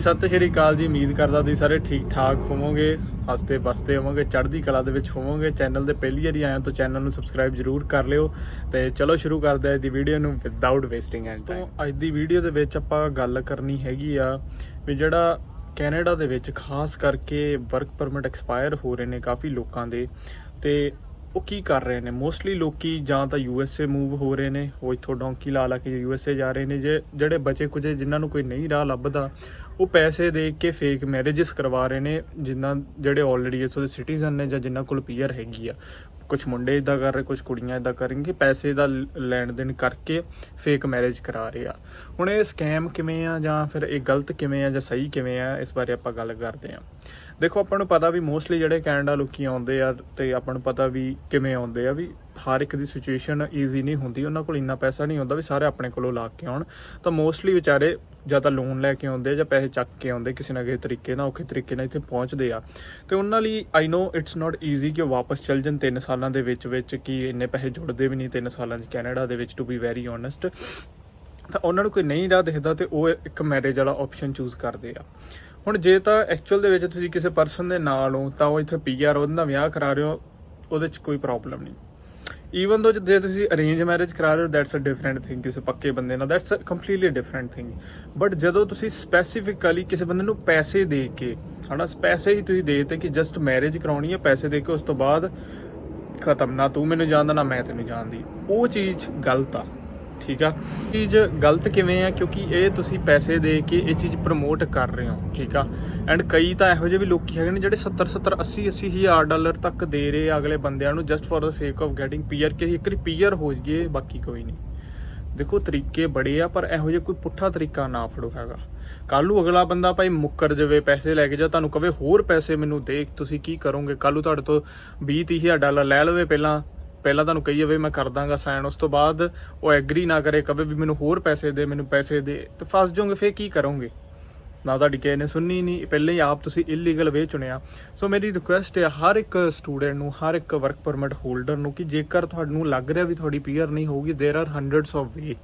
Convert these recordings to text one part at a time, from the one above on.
ਸਤਿ ਸ਼੍ਰੀ ਅਕਾਲ ਜੀ, ਉਮੀਦ ਕਰਦਾ ਤੁਸੀਂ ਸਾਰੇ ਠੀਕ ਠਾਕ ਹੋਵੋਗੇ, ਹੱਸਦੇ ਬਸਦੇ ਹੋਵੋਗੇ, ਚੜ੍ਹਦੀ ਕਲਾ ਦੇ ਵਿੱਚ ਹੋਵੋਗੇ, ਚੈਨਲ ਤੇ ਪਹਿਲੀ ਵਾਰੀ ਆਇਆ ਹੋ ਤਾਂ ਚੈਨਲ ਨੂੰ ਸਬਸਕ੍ਰਾਈਬ ਜਰੂਰ ਕਰ ਲਿਓ ਤੇ ਚਲੋ ਸ਼ੁਰੂ ਕਰਦੇ ਹਾਂ ਅੱਜ ਦੀ ਵੀਡੀਓ ਨੂੰ ਵਿਦਆਊਟ ਵੇਸਟਿੰਗ ਐਂਡ ਟਾਈਮ ਅੱਜ ਦੀ ਵੀਡੀਓ ਦੇ ਵਿੱਚ ਆਪਾਂ ਗੱਲ ਕਰਨੀ ਹੈਗੀ ਆ ਵੀ ਜਿਹੜਾ ਕੈਨੇਡਾ ਦੇ ਵਿੱਚ ਖਾਸ ਕਰਕੇ ਵਰਕ ਪਰਮਿਟ ਐਕਸਪਾਇਰ ਹੋ ਰਹੇ ਨੇ ਕਾਫੀ ਲੋਕਾਂ ਦੇ ਤੇ ਉਹ ਕੀ ਕਰ ਰਹੇ ਨੇ? ਮੋਸਟਲੀ ਲੋਕੀ ਜਾਂ ਤਾਂ ਯੂ ਐਸ ਏ ਮੂਵ ਹੋ ਰਹੇ ਨੇ, ਉਹ ਇੱਥੋਂ ਡੌਂਕੀ ਲਾ ਲਾ ਕੇ ਯੂ ਐਸ ਏ ਜਾ ਰਹੇ ਨੇ, ਜੇ ਜਿਹੜੇ ਬਚੇ ਕੁਝੇ ਜਿਨ੍ਹਾਂ ਨੂੰ ਕੋਈ ਨਹੀਂ ਰਾਹ ਲੱਭਦਾ, ਉਹ ਪੈਸੇ ਦੇ ਕੇ ਫੇਕ ਮੈਰਿਜਸ ਕਰਵਾ ਰਹੇ ਨੇ, ਜਿਨ੍ਹਾਂ ਜਿਹੜੇ ਆਲਰੇਡੀ ਇੱਥੋਂ ਦੇ ਸਿਟੀਜ਼ਨ ਨੇ ਜਾਂ ਜਿਨ੍ਹਾਂ ਕੋਲ ਪੀਅਰ ਹੈਗੀ ਆ। ਕੁਝ ਮੁੰਡੇ ਇਦਾਂ ਕਰ ਰਹੇ ਕੁਝ ਕੁੜੀਆਂ ਇਦਾਂ ਕਰਨਗੇ ਪੈਸੇ ਦਾ ਲੈਣ ਦੇਣ ਕਰਕੇ ਫੇਕ ਮੈਰਿਜ ਕਰਾ ਰਹੇ ਆ। ਹੁਣ ਇਹ ਸਕੈਮ ਕਿਵੇਂ ਆ ਜਾਂ ਫਿਰ ਇਹ ਗਲਤ ਕਿਵੇਂ ਆ ਜਾਂ ਸਹੀ ਕਿਵੇਂ ਆ, ਇਸ ਬਾਰੇ ਆਪਾਂ ਗੱਲ ਕਰਦੇ ਆ। ਦੇਖੋ, ਆਪਾਂ ਨੂੰ ਪਤਾ ਵੀ ਮੋਸਟਲੀ ਜਿਹੜੇ ਕੈਨੇਡਾ ਲੋਕੀ ਆਉਂਦੇ ਆ ਤੇ ਆਪਾਂ ਨੂੰ ਪਤਾ ਵੀ ਕਿਵੇਂ ਆਉਂਦੇ ਆ, ਵੀ ਹਰ ਇੱਕ ਦੀ ਸਿਚੁਏਸ਼ਨ ਈਜ਼ੀ ਨਹੀਂ ਹੁੰਦੀ, ਉਹਨਾਂ ਕੋਲ ਇੰਨਾ ਪੈਸਾ ਨਹੀਂ ਹੁੰਦਾ ਵੀ ਸਾਰੇ ਆਪਣੇ ਕੋਲੋਂ ਲਾ ਕੇ ਆਉਣ। ਤਾਂ ਮੋਸਟਲੀ ਵਿਚਾਰੇ ਜਾਂ ਤਾਂ ਲੋਨ ਲੈ ਕੇ ਆਉਂਦੇ ਜਾਂ ਪੈਸੇ ਚੱਕ ਕੇ ਆਉਂਦੇ, ਕਿਸੇ ਨਾ ਕਿਸੇ ਤਰੀਕੇ ਨਾਲ, ਔਖੇ ਤਰੀਕੇ ਨਾਲ ਇੱਥੇ ਪਹੁੰਚਦੇ ਆ। ਤੇ ਉਹਨਾਂ ਲਈ ਆਈ نو ਇਟਸ ਨਾਟ ਈਜ਼ੀ ਕਿ ਉਹ ਵਾਪਸ ਚੱਲ ਜਾਣ 3 ਸਾਲਾਂ ਦੇ ਵਿੱਚ ਵਿੱਚ ਕਿ ਇੰਨੇ ਪੈਸੇ ਜੁੜਦੇ ਵੀ ਨਹੀਂ 3 ਸਾਲਾਂ 'ਚ ਕੈਨੇਡਾ ਦੇ ਵਿੱਚ ਟੂ ਬੀ ਵੈਰੀ ਓਨੈਸਟ ਤਾਂ ਉਹਨਾਂ ਨੂੰ ਕੋਈ ਨਹੀਂ ਰਾਹ ਦਿਖਦਾ ਤੇ ਉਹ ਇੱਕ ਮੈਰਿਜ ਵਾਲਾ ਆਪਸ਼ਨ ਚੂਜ਼ ਕਰਦੇ ਆ। ਹੁਣ ਜੇ ਤਾਂ ਐਕਚੁਅਲ ਦੇ ਵਿੱਚ ਤੁਸੀਂ ਕਿਸੇ ਪਰਸਨ ਦੇ ਨਾਲ ਹੋ, ਤਾਂ ਉਹ ਇੱਥੇ ਪੀਆਰ ਉਹਦੇ ਨਾਲ ਵਿਆਹ ਕਰਾ ਰਹੇ ਹੋ, ਉਹਦੇ 'ਚ ਕੋਈ ਪ੍ਰੋਬਲਮ ਨਹੀਂ। ਈਵਨ ਦੋ ਜੇ ਤੁਸੀਂ ਅਰੇਂਜ ਮੈਰਿਜ ਕਰਾ ਰਹੇ ਹੋ ਦੈਟਸ ਅ ਡਿਫਰੈਂਟ ਥਿੰਗ ਕਿਸੇ ਪੱਕੇ ਬੰਦੇ ਨਾਲ that's a completely different thing but ਜਦੋਂ ਤੁਸੀਂ ਸਪੈਸੀਫਿਕਲੀ ਕਿਸੇ ਬੰਦੇ ਨੂੰ ਪੈਸੇ ਦੇ ਕੇ, ਹਨਾ, ਪੈਸੇ ਹੀ ਤੁਸੀਂ ਦੇਤੇ ਕਿ ਜਸਟ ਮੈਰਿਜ ਕਰਾਉਣੀ ਹੈ ਪੈਸੇ ਦੇ ਕੇ ਉਸ ਤੋਂ ਬਾਅਦ ਖਤਮ, ਨਾ ਤੂੰ ਮੈਨੂੰ ਜਾਣਦਾ, ਨਾ ਮੈਂ ਤੈਨੂੰ ਜਾਣਦੀ। ਉਹ ਚੀਜ਼ ਗਲਤ ਆ। ਠੀਕ ਆ? ਚੀਜ਼ ਗਲਤ ਕਿਵੇਂ ਆ? ਕਿਉਂਕਿ ਇਹ ਤੁਸੀਂ ਪੈਸੇ ਦੇ ਕੇ ਇਹ ਚੀਜ਼ ਪ੍ਰਮੋਟ ਕਰ ਰਹੇ ਹੋ, ਠੀਕ ਆ? ਐਂਡ ਕਈ ਤਾਂ ਇਹੋ ਜਿਹੇ ਵੀ ਲੋਕੀ ਹੈਗੇ ਨੇ ਜਿਹੜੇ 70 70 80 80 ਹਜ਼ਾਰ ਡਾਲਰ ਤੱਕ ਦੇ ਰਹੇ ਆ ਅਗਲੇ ਬੰਦਿਆਂ ਨੂੰ just for the sake of getting PR ਕਿ ਇੱਕ ਵਾਰੀ ਪੀਆਰ ਹੋ ਜਾਈਏ, ਬਾਕੀ ਕੋਈ ਨਹੀਂ। ਦੇਖੋ, ਤਰੀਕੇ ਬੜੇ ਆ, ਪਰ ਇਹੋ ਜਿਹਾ ਕੋਈ ਪੁੱਠਾ ਤਰੀਕਾ ਨਾ ਫੜੋ ਹੈਗਾ। ਕੱਲ ਨੂੰ ਅਗਲਾ ਬੰਦਾ ਭਾਈ ਮੁੱਕਰ ਜਾਵੇ, ਪੈਸੇ ਲੈ ਕੇ ਜਾ, ਤੁਹਾਨੂੰ ਕਵੇ ਹੋਰ ਪੈਸੇ ਮੈਨੂੰ ਦੇ, ਤੁਸੀਂ ਕੀ ਕਰੋਗੇ? ਕੱਲ ਨੂੰ ਤੁਹਾਡੇ ਤੋਂ 20 30 ਹਜ਼ਾਰ ਡਾਲਰ ਲੈ ਲਵੇ ਪਹਿਲਾਂ। ਪਹਿਲਾਂ ਤੁਹਾਨੂੰ ਕਹੀ ਜਾਵੇ ਮੈਂ ਕਰ ਦਾਂਗਾ ਸਾਈਨ ਉਸ ਤੋਂ ਬਾਅਦ ਉਹ ਐਗਰੀ ਨਾ ਕਰੇ ਕਵੇ ਵੀ ਮੈਨੂੰ ਹੋਰ ਪੈਸੇ ਦੇ ਮੈਨੂੰ ਪੈਸੇ ਦੇ ਤੇ ਫਸ ਜਾਓਗੇ ਫੇਰ ਕੀ ਕਰੋਗੇ ਨਾ ਤੁਹਾਡੀ ਕਿਸੇ ਨੇ ਸੁਣਨੀ ਨਹੀਂ ਪਹਿਲਾਂ ਹੀ ਆਪ ਤੁਸੀਂ ਇਲੀਗਲ ਵੇ ਚੁਣਿਆ ਸੋ ਮੇਰੀ ਰਿਕੁਐਸਟ ਹੈ ਹਰ ਇੱਕ ਸਟੂਡੈਂਟ ਨੂੰ ਹਰ ਇੱਕ ਵਰਕ ਪਰਮਿਟ ਹੋਲਡਰ ਨੂੰ ਕਿ ਜੇਕਰ ਤੁਹਾਨੂੰ ਲੱਗ ਰਿਹਾ ਵੀ ਤੁਹਾਡੀ ਪੀਆਰ ਨਹੀਂ ਹੋਊਗੀ there are hundreds of way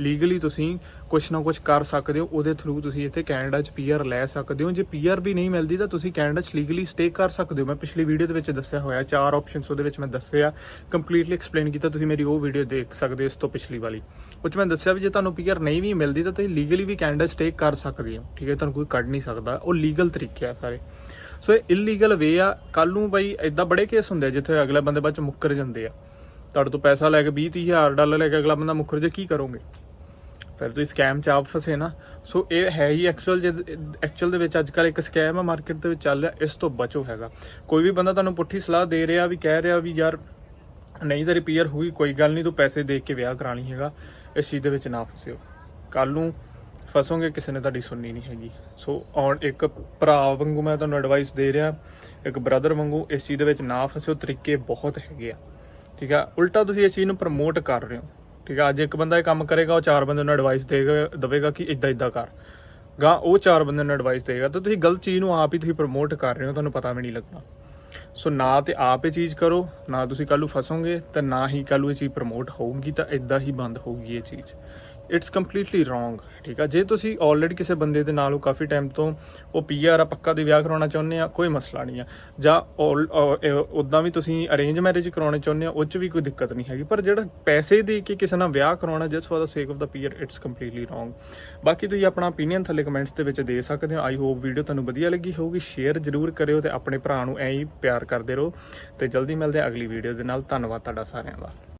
legally ਤੁਸੀਂ ਕੁਛ ਨਾ ਕੁਛ ਕਰ ਸਕਦੇ ਹੋ, ਉਹਦੇ ਥਰੂ ਤੁਸੀਂ ਇੱਥੇ ਕੈਨੇਡਾ 'ਚ ਪੀਆਰ ਲੈ ਸਕਦੇ ਹੋ। ਜੇ ਪੀਆਰ ਵੀ ਨਹੀਂ ਮਿਲਦੀ ਤਾਂ ਤੁਸੀਂ ਕੈਨੇਡਾ 'ਚ ਲੀਗਲੀ ਸਟੇ ਕਰ ਸਕਦੇ ਹੋ। ਮੈਂ ਪਿਛਲੀ ਵੀਡੀਓ ਦੇ ਵਿੱਚ ਦੱਸਿਆ ਹੋਇਆ, ਚਾਰ ਆਪਸ਼ਨਸ ਉਹਦੇ ਵਿੱਚ ਮੈਂ ਦੱਸਿਆ ਕੰਪਲੀਟਲੀ ਐਕਸਪਲੇਨ ਕੀਤਾ, ਤੁਸੀਂ ਮੇਰੀ ਉਹ ਵੀਡੀਓ ਦੇਖ ਸਕਦੇ ਹੋ ਇਸ ਤੋਂ ਪਿਛਲੀ ਵਾਲੀ। ਉਹ 'ਚ ਮੈਂ ਦੱਸਿਆ ਵੀ ਜੇ ਤੁਹਾਨੂੰ ਪੀਆਰ ਨਹੀਂ ਵੀ ਮਿਲਦੀ ਤਾਂ ਤੁਸੀਂ ਲੀਗਲੀ ਵੀ ਕੈਨੇਡਾ ਸਟੇ ਕਰ ਸਕਦੇ ਹੋ। ਠੀਕ ਹੈ, ਤੁਹਾਨੂੰ ਕੋਈ ਕੱਢ ਨਹੀਂ ਸਕਦਾ। ਉਹ ਲੀਗਲ ਤਰੀਕੇ ਆ ਸਾਰੇ। ਸੋ ਇਹ ਇਲੀਗਲ ਵੇ ਆ। ਕੱਲ ਨੂੰ ਬਈ ਇਦਾਂ ਬੜੇ ਕੇਸ ਹੁੰਦੇ ਆ ਜਿੱਥੇ ਅਗਲੇ ਬੰਦੇ ਬਾਅਦ ਚ ਮੁੱਕਰ ਜਾਂਦੇ ਆ। ਤੁਹਾਡੇ ਤੋਂ ਪੈਸਾ ਲੈ ਕੇ 20 30 ਹਜ਼ਾਰ ਡਾਲਰ ਲੈ ਕੇ ਅਗਲਾ ਬੰਦਾ ਮੁੱਕਰ ਜੇ, ਕੀ ਕਰੋਗੇ? ਫਿਰ ਤੁਸੀਂ ਸਕੈਮ ਚ ਆਪ ਫਸੇ ਨਾ। ਸੋ ਇਹ ਹੈ ਹੀ ਐਕਚੁਅਲ ਜੇ ਐਕਚੁਅਲ ਦੇ ਵਿੱਚ ਅੱਜ ਕੱਲ ਇੱਕ ਸਕੈਮ ਆ ਮਾਰਕੀਟ ਦੇ ਵਿੱਚ ਚੱਲ ਰਿਹਾ, ਇਸ ਤੋਂ ਬਚੋ ਹੈਗਾ। ਕੋਈ ਵੀ ਬੰਦਾ ਤੁਹਾਨੂੰ ਪੁੱਠੀ ਸਲਾਹ ਦੇ ਰਿਹਾ ਵੀ, ਕਹਿ ਰਿਹਾ ਵੀ, ਯਾਰ, ਨਹੀਂ ਤੇਰੀ ਪੀਆਰ ਹੋਈ, ਕੋਈ ਗੱਲ ਨਹੀਂ, ਤੂੰ ਪੈਸੇ ਦੇ ਕੇ ਵਿਆਹ ਕਰਾ ਹੈਗਾ। ਇਸ ਚੀਜ਼ ਦੇ ਵਿੱਚ ਨਾ ਫਸਿਓ। ਕੱਲ ਨੂੰ ਫਸੋਗੇ, ਕਿਸੇ ਨੇ ਤੁਹਾਡੀ ਸੁਣਨੀ ਨਹੀਂ ਹੈਗੀ। ਸੋ ਔਨ ਇੱਕ ਭਰਾ ਵਾਂਗੂ ਮੈਂ ਤੁਹਾਨੂੰ ਐਡਵਾਈਸ ਦੇ ਰਿਹਾ, ਇੱਕ ਬ੍ਰਦਰ ਵਾਂਗੂ ਇਸ ਚੀਜ਼ ਦੇ ਵਿੱਚ ਨਾ ਫਸਿਓ, ਤਰੀਕੇ ਬਹੁਤ ਹੈਗੇ ਆ। ਠੀਕ ਆ? ਉਲਟਾ ਤੁਸੀਂ ਇਸ ਚੀਜ਼ ਨੂੰ ਪ੍ਰਮੋਟ ਕਰ ਰਹੇ ਹੋ। ਠੀਕ ਆ ਅੱਜ ਇੱਕ ਬੰਦਾ ਇਹ ਕੰਮ ਕਰੇਗਾ, ਉਹ ਚਾਰ ਬੰਦੇ ਨੂੰ ਐਡਵਾਈਸ ਦੇਗਾ, ਦਵੇਗਾ ਕਿ ਇਦਾਂ ਇਦਾਂ ਕਰ। ਗਾ, ਉਹ ਚਾਰ ਬੰਦੇ ਨੂੰ ਐਡਵਾਈਸ ਦੇਗਾ, ਤਾਂ ਤੁਸੀਂ ਗਲਤ ਚੀਜ਼ ਨੂੰ ਆਪ ਹੀ ਤੁਸੀਂ ਪ੍ਰਮੋਟ ਕਰ ਰਹੇ ਹੋ, ਤੁਹਾਨੂੰ ਪਤਾ ਵੀ ਨਹੀਂ ਲੱਗਣਾ। ਸੋ ਨਾ ਤੇ ਆਪ ਇਹ ਚੀਜ਼ ਕਰੋ, ਨਾ ਤੁਸੀਂ ਕੱਲ੍ਹ ਨੂੰ ਫਸੋਗੇ, ਤੇ ਨਾ ਹੀ ਕੱਲ੍ਹ ਨੂੰ ਇਹ ਚੀਜ਼ ਪ੍ਰਮੋਟ ਹੋਊਗੀ, ਤਾਂ ਇਦਾਂ ਹੀ ਬੰਦ ਹੋਊਗੀ ਇਹ ਚੀਜ਼। ਇਟਸ ਕੰਪਲੀਟਲੀ ਰੋਂਗ ਠੀਕ ਆ? ਜੇ ਤੁਸੀਂ ਆਲਰੇਡੀ ਕਿਸੇ ਬੰਦੇ ਦੇ ਨਾਲ ਹੋ, ਕਾਫੀ ਟਾਈਮ ਤੋਂ, ਉਹ ਪੀਆਰ ਆ, ਪੱਕਾ ਦੀ ਵਿਆਹ ਕਰਾਉਣਾ ਚਾਹੁੰਦੇ ਆ, ਕੋਈ ਮਸਲਾ ਨਹੀਂ ਆ। ਜਾਂ ਉਦਾਂ ਵੀ ਤੁਸੀਂ ਅਰੇਂਜ ਮੈਰਿਜ ਕਰਾਉਣੇ ਚਾਹੁੰਦੇ ਆ, ਉਹ 'ਚ ਵੀ ਕੋਈ ਦਿੱਕਤ ਨਹੀਂ ਹੈਗੀ। ਪਰ ਜਿਹੜਾ ਪੈਸੇ ਦੇ ਕੇ ਕਿਸੇ ਨਾਲ ਵਿਆਹ ਕਰਾਉਣਾ just for the sake of the PR it's completely wrong ਬਾਕੀ ਤੁਸੀਂ ਆਪਣਾ ਓਪੀਨੀਅਨ ਥੱਲੇ ਕਮੈਂਟਸ ਦੇ ਵਿੱਚ ਦੇ ਸਕਦੇ ਹੋ। ਆਈ ਹੋਪ ਵੀਡੀਓ ਤੁਹਾਨੂੰ ਵਧੀਆ ਲੱਗੀ ਹੋਊਗੀ। ਸ਼ੇਅਰ ਜ਼ਰੂਰ ਕਰਿਓ ਤੇ ਆਪਣੇ ਭਰਾ ਨੂੰ ਐਂ ਹੀ ਪਿਆਰ ਕਰਦੇ ਰਹੋ। ਤੇ ਜਲਦੀ ਮਿਲਦੇ ਆ ਅਗਲੀ ਵੀਡੀਓ ਦੇ ਨਾਲ। ਧੰਨਵਾਦ ਤੁਹਾਡਾ ਸਾਰਿਆਂ ਦਾ।